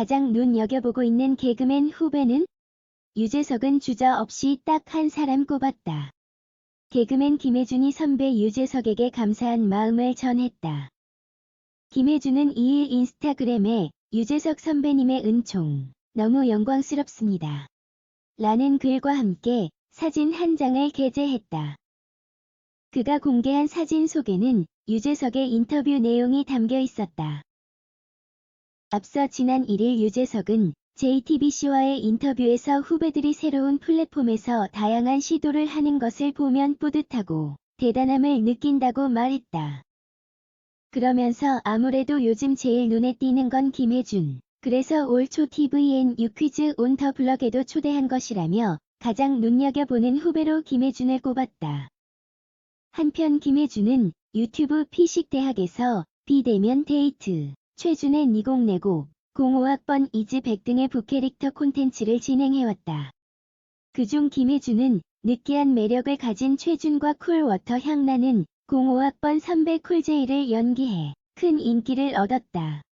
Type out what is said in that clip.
가장 눈여겨보고 있는 개그맨 후배는? 유재석은 주저 없이 딱 한 사람 꼽았다. 개그맨 김혜준이 선배 유재석에게 감사한 마음을 전했다. 김혜준은 2일 인스타그램에 유재석 선배님의 은총, 너무 영광스럽습니다. 라는 글과 함께 사진 한 장을 게재했다. 그가 공개한 사진 속에는 유재석의 인터뷰 내용이 담겨 있었다. 앞서 지난 1일 유재석은 JTBC와의 인터뷰에서 후배들이 새로운 플랫폼에서 다양한 시도를 하는 것을 보면 뿌듯하고 대단함을 느낀다고 말했다. 그러면서 아무래도 요즘 제일 눈에 띄는 건 김혜준. 그래서 올 초 TVN 유퀴즈 온 더 블럭에도 초대한 것이라며 가장 눈여겨보는 후배로 김혜준을 꼽았다. 한편 김혜준은 유튜브 피식대학에서 비대면 데이트, 최준의 니공내고, 05학번 이즈백 등의 부캐릭터 콘텐츠를 진행해왔다. 그중 김혜준은 느끼한 매력을 가진 최준과 쿨워터 향나는 05학번 선배 쿨제이를 연기해 큰 인기를 얻었다.